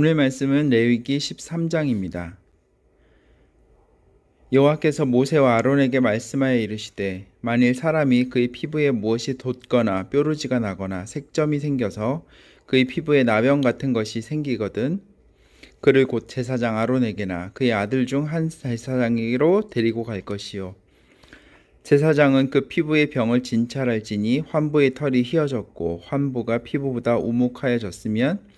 오늘 말씀은 레위기 13장입니다. 여호와께서 모세와 아론에게 말씀하여 이르시되 만일 사람이 그의 피부에 무엇이 돋거나 뾰루지가 나거나 색점이 생겨서 그의 피부에 나병 같은 것이 생기거든 그를 곧 제사장 아론에게나 그의 아들 중 한 제사장에게로 데리고 갈 것이요 제사장은 그 피부의 병을 진찰할지니 환부의 털이 휘어졌고 환부가 피부보다 우묵하여졌으면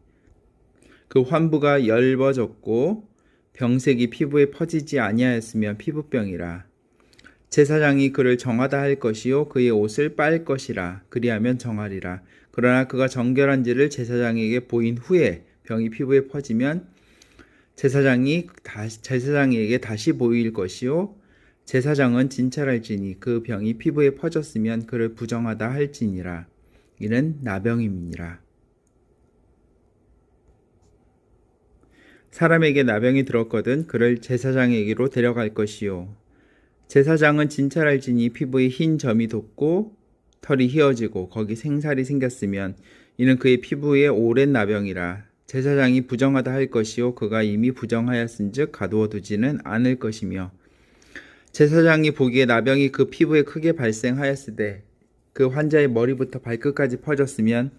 그 환부가 엷어졌고 병색이 피부에 퍼지지 아니하였으면 피부병이라. 제사장이 그를 정하다 할 것이요 그의 옷을 빨 것이라. 그리하면 정하리라. 그러나 그가 정결한지를 제사장에게 보인 후에 병이 피부에 퍼지면 제사장이 다시 제사장에게 다시 보일 것이요 제사장은 진찰할지니 그 병이 피부에 퍼졌으면 그를 부정하다 할지니라. 이는 나병임이니라 사람에게 나병이 들었거든 그를 제사장에게로 데려갈 것이요. 제사장은 진찰할지니 피부에 흰 점이 돋고 털이 휘어지고 거기 생살이 생겼으면 이는 그의 피부에 오랜 나병이라 제사장이 부정하다 할 것이요. 그가 이미 부정하였은즉 가두어 두지는 않을 것이며 제사장이 보기에 나병이 그 피부에 크게 발생하였으되 그 환자의 머리부터 발끝까지 퍼졌으면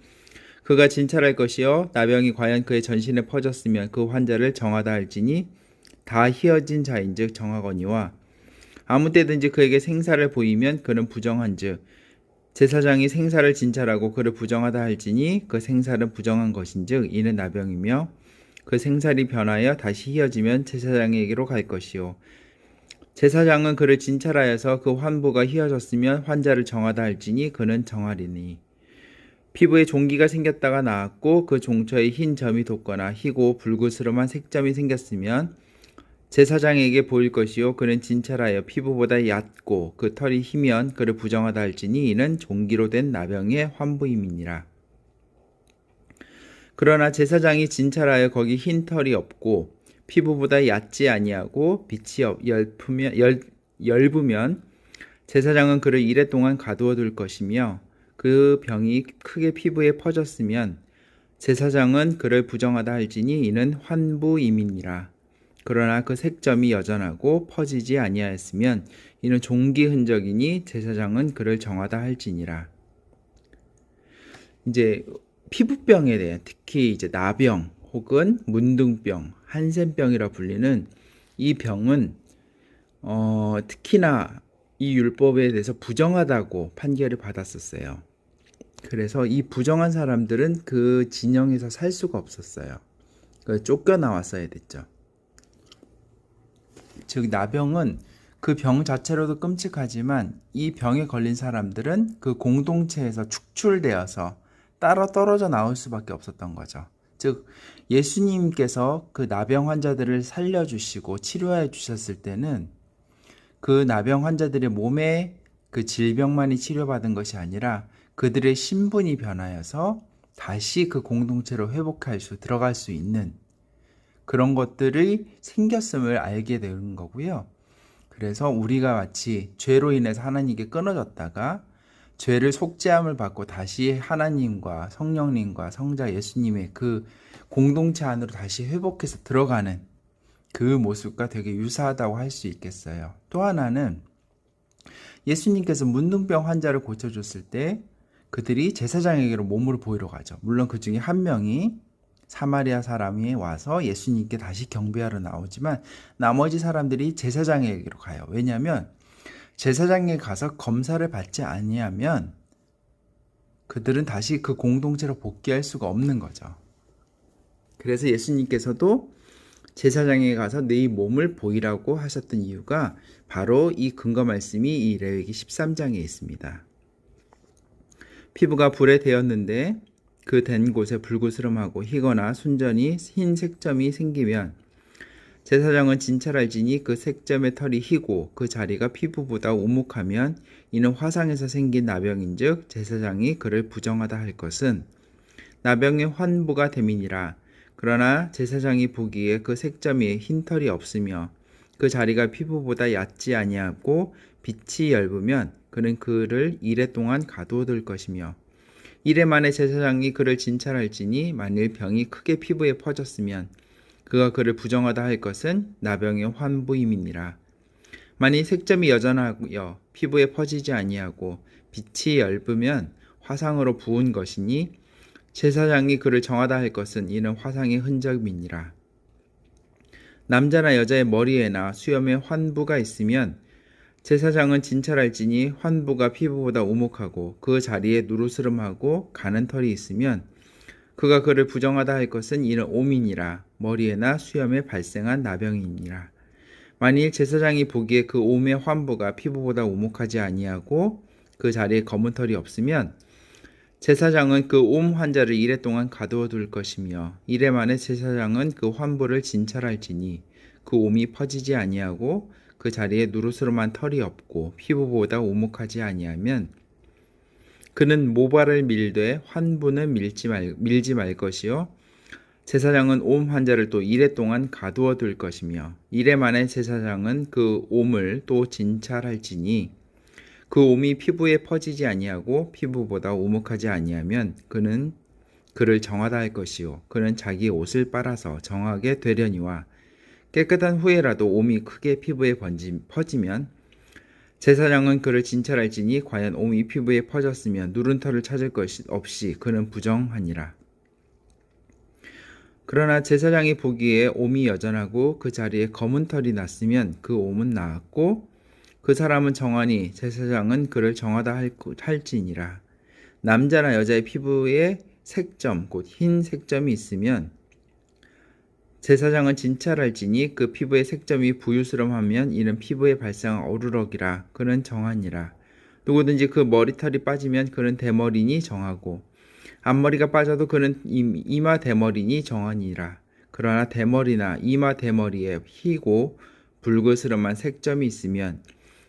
그가 진찰할 것이요 나병이 과연 그의 전신에 퍼졌으면 그 환자를 정하다 할지니 다 휘어진 자인즉 정하거니와 아무 때든지 그에게 생사를 보이면 그는 부정한즉 제사장이 생사를 진찰하고 그를 부정하다 할지니 그 생사는 부정한 것인즉 이는 나병이며 그 생살이 변하여 다시 휘어지면 제사장에게로 갈 것이요. 제사장은 그를 진찰하여서 그 환부가 휘어졌으면 환자를 정하다 할지니 그는 정하리니 피부에 종기가 생겼다가 나았고 그 종처에 흰 점이 돋거나 희고 붉으스름한 색점이 생겼으면 제사장에게 보일 것이요. 그는 진찰하여 피부보다 얕고 그 털이 희면 그를 부정하다 할지니 이는 종기로 된 나병의 환부임이니라. 그러나 제사장이 진찰하여 거기 흰 털이 없고 피부보다 얕지 아니하고 빛이 없- 엷으면 열, 엷으면 제사장은 그를 이래 동안 가두어 둘 것이며 그 병이 크게 피부에 퍼졌으면 제사장은 그를 부정하다 할지니 이는 환부임이니라 그러나 그 색점이 여전하고 퍼지지 아니하였으면 이는 종기 흔적이니 제사장은 그를 정하다 할지니라 이제 피부병에 대해 특히 이제 나병 혹은 문둥병, 한센병이라 불리는 이 병은 어, 특히나 이 율법에 대해서 부정하다고 판결을 받았었어요. 그래서 이 부정한 사람들은 그 진영에서 살 수가 없었어요. 그 쫓겨 나왔어야 됐죠. 즉 나병은 그 병 자체로도 끔찍하지만 이 병에 걸린 사람들은 그 공동체에서 축출되어서 따로 떨어져 나올 수밖에 없었던 거죠. 즉 예수님께서 그 나병 환자들을 살려주시고 치료해 주셨을 때는 그 나병 환자들의 몸에 그 질병만이 치료받은 것이 아니라 그들의 신분이 변하여서 다시 그 공동체로 회복할 수 들어갈 수 있는 그런 것들이 생겼음을 알게 되는 거고요. 그래서 우리가 마치 죄로 인해서 하나님께 끊어졌다가 죄를 속죄함을 받고 다시 하나님과 성령님과 성자 예수님의 그 공동체 안으로 다시 회복해서 들어가는 그 모습과 되게 유사하다고 할 수 있겠어요. 또 하나는 예수님께서 문둥병 환자를 고쳐줬을 때 그들이 제사장에게로 몸으로 보이러 가죠. 물론 그 중에 한 명이 사마리아 사람이 와서 예수님께 다시 경배하러 나오지만 나머지 사람들이 제사장에게로 가요. 왜냐하면 제사장에 가서 검사를 받지 아니하면 그들은 다시 그 공동체로 복귀할 수가 없는 거죠. 그래서 예수님께서도 제사장에 가서 네 몸을 보이라고 하셨던 이유가 바로 이 근거 말씀이 이 레위기 13장에 있습니다. 피부가 불에 데였는데 그 된 곳에 불구스름하고 희거나 순전히 흰 색점이 생기면 제사장은 진찰할지니 그 색점의 털이 희고 그 자리가 피부보다 우묵하면 이는 화상에서 생긴 나병인즉 제사장이 그를 부정하다 할 것은 나병의 환부가 됨이니라. 그러나 제사장이 보기에 그 색점이 흰 털이 없으며 그 자리가 피부보다 얕지 아니하고 빛이 엷으면 그는 그를 이래 동안 가두어둘 것이며 이래 만에 제사장이 그를 진찰할지니 만일 병이 크게 피부에 퍼졌으면 그가 그를 부정하다 할 것은 나병의 환부임이니라. 만일 색점이 여전하여 피부에 퍼지지 아니하고 빛이 엷으면 화상으로 부은 것이니 제사장이 그를 정하다 할 것은 이는 화상의 흔적이니라. 남자나 여자의 머리에나 수염에 환부가 있으면 제사장은 진찰할지니 환부가 피부보다 오목하고 그 자리에 누르스름하고 가는 털이 있으면 그가 그를 부정하다 할 것은 이는 오민이라 머리에나 수염에 발생한 나병이니라. 만일 제사장이 보기에 그 옴의 환부가 피부보다 오목하지 아니하고 그 자리에 검은 털이 없으면 제사장은 그 옴 환자를 이래 동안 가두어 둘 것이며 이래 만에 제사장은 그 환부를 진찰할지니 그 옴이 퍼지지 아니하고 그 자리에 누르스름한 털이 없고 피부보다 오목하지 아니하면 그는 모발을 밀되 환부는 밀지 말, 밀지 말 것이요. 제사장은 옴 환자를 또 이래 동안 가두어 둘 것이며 이래 만에 제사장은 그 옴을 또 진찰할지니 그 옴이 피부에 퍼지지 아니하고 피부보다 오목하지 아니하면 그는 그를 정하다 할 것이요 그는 자기 옷을 빨아서 정하게 되려니와 깨끗한 후에라도 옴이 크게 피부에 번지, 퍼지면 제사장은 그를 진찰할지니 과연 옴이 피부에 퍼졌으면 누른 털을 찾을 것이 없이 그는 부정하니라. 그러나 제사장이 보기에 옴이 여전하고 그 자리에 검은 털이 났으면 그 옴은 나았고 그 사람은 정하니 제사장은 그를 정하다 할, 할지니라. 남자나 여자의 피부에 색점, 곧 흰 색점이 있으면 제사장은 진찰할지니 그 피부의 색점이 부유스름하면 이는 피부에 발생한 어루럭이라 그는 정하니라. 누구든지 그 머리털이 빠지면 그는 대머리니 정하고 앞머리가 빠져도 그는 이마 대머리니 정하니라. 그러나 대머리나 이마 대머리에 희고 붉으스름한 색점이 있으면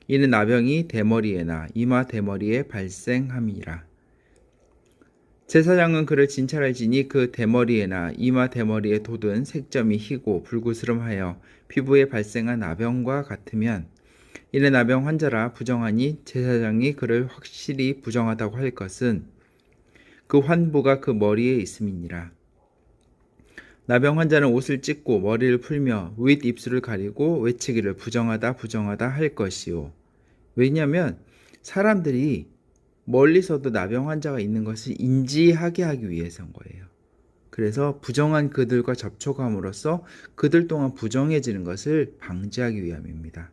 이는 나병이 대머리에나 이마 대머리에 발생함이라. 제사장은 그를 진찰할지니 그 대머리에나 이마 대머리에 돋은 색점이 희고 불구스름하여 피부에 발생한 나병과 같으면 이는 나병 환자라 부정하니 제사장이 그를 확실히 부정하다고 할 것은 그 환부가 그 머리에 있음이니라. 나병 환자는 옷을 찢고 머리를 풀며 윗 입술을 가리고 외치기를 부정하다 부정하다 할 것이요. 왜냐하면 사람들이 멀리서도 나병 환자가 있는 것을 인지하게 하기 위해서인 거예요. 그래서 부정한 그들과 접촉함으로써 그들 동안 부정해지는 것을 방지하기 위함입니다.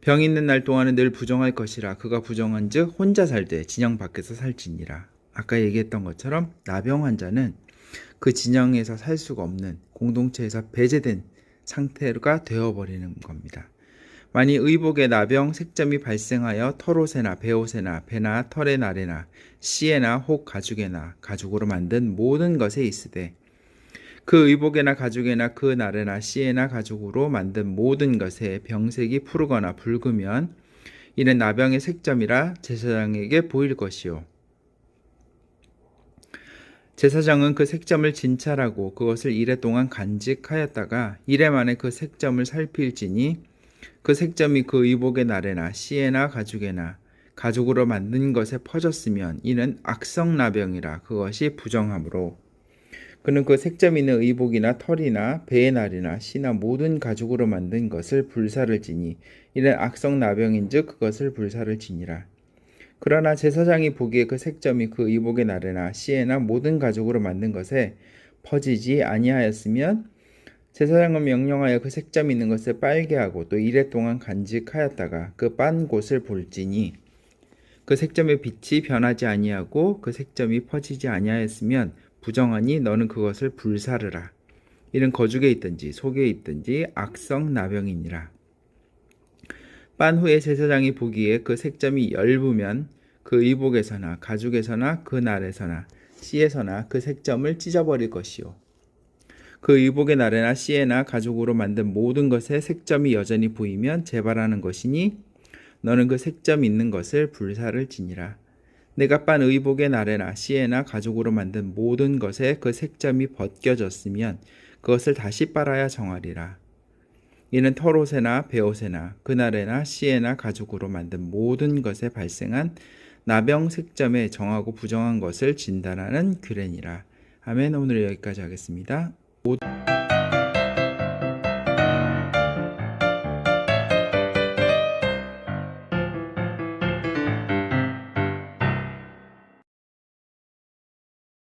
병 있는 날 동안은 늘 부정할 것이라 그가 부정한 즉 혼자 살되 진영 밖에서 살지니라. 아까 얘기했던 것처럼 나병 환자는 그 진영에서 살 수가 없는 공동체에서 배제된 상태가 되어버리는 겁니다. 만일 의복에 나병 색점이 발생하여 털옷에나 배옷에나 배나 털의 날에나 씨에나 혹 가죽에나 가죽으로 만든 모든 것에 있으되 그 의복에나 가죽에나 그 날에나 씨에나 가죽으로 만든 모든 것에 병색이 푸르거나 붉으면 이는 나병의 색점이라 제사장에게 보일 것이요 제사장은 그 색점을 진찰하고 그것을 이래 동안 간직하였다가 이래 만에 그 색점을 살필지니 그 색점이 그 의복의 날에나 씨에나 가죽에나 가죽으로 만든 것에 퍼졌으면 이는 악성나병이라 그것이 부정함으로. 그는 그 색점 있는 의복이나 털이나 배의 날이나 씨나 모든 가죽으로 만든 것을 불사를 지니 이는 악성나병인즉 그것을 불사를 지니라 그러나 제사장이 보기에 그 색점이 그 의복의 날에나 씨에나 모든 가죽으로 만든 것에 퍼지지 아니하였으면 제사장은 명령하여 그 색점 있는 것을 빨게 하고 또 이래 동안 간직하였다가 그 빤 곳을 볼지니 그 색점의 빛이 변하지 아니하고 그 색점이 퍼지지 아니하였으면 부정하니 너는 그것을 불사르라. 이는 거죽에 있든지 속에 있든지 악성 나병이니라. 빤 후에 제사장이 보기에 그 색점이 엷으면 그 의복에서나 가죽에서나 그 날에서나 C에서나 그 색점을 찢어버릴 것이요. 그 의복의 나래나 C에나 가죽으로 만든 모든 것에 색점이 여전히 보이면 재발하는 것이니 너는 그 색점 있는 것을 불사를 지니라. 내가 빤 의복의 나래나 C에나 가죽으로 만든 모든 것에 그 색점이 벗겨졌으면 그것을 다시 빨아야 정하리라. 이는 털옷에나 베옷에나 그날에나 시에나 가죽으로 만든 모든 것에 발생한 나병 색점에 정하고 부정한 것을 진단하는 규례니라. 아멘. 오늘 여기까지 하겠습니다. 모-